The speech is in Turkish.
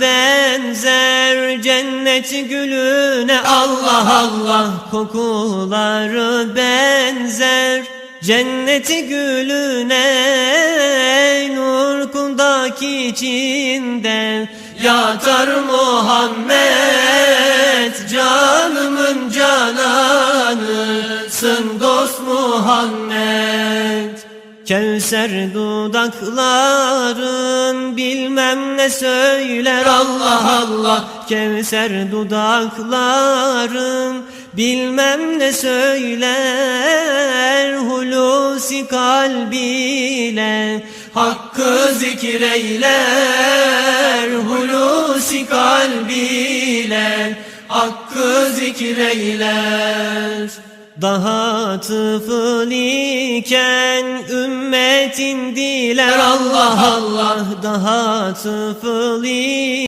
benzer cennet gülüne Allah Allah kokuları benzer. Cennet gülüne nur kundaki içinde yatar Muhammed canımın cananısın dost Muhammed Kevser dudakların bilmem ne söyler. Allah Allah Kevser dudakların bilmem ne söyler. Hulusi kalbiyle hakkı zikreyler Hulusi kalbiyle hakkı zikreyler daha tıfıl iken ümmetin diler. Allah Allah Daha tıfıl iken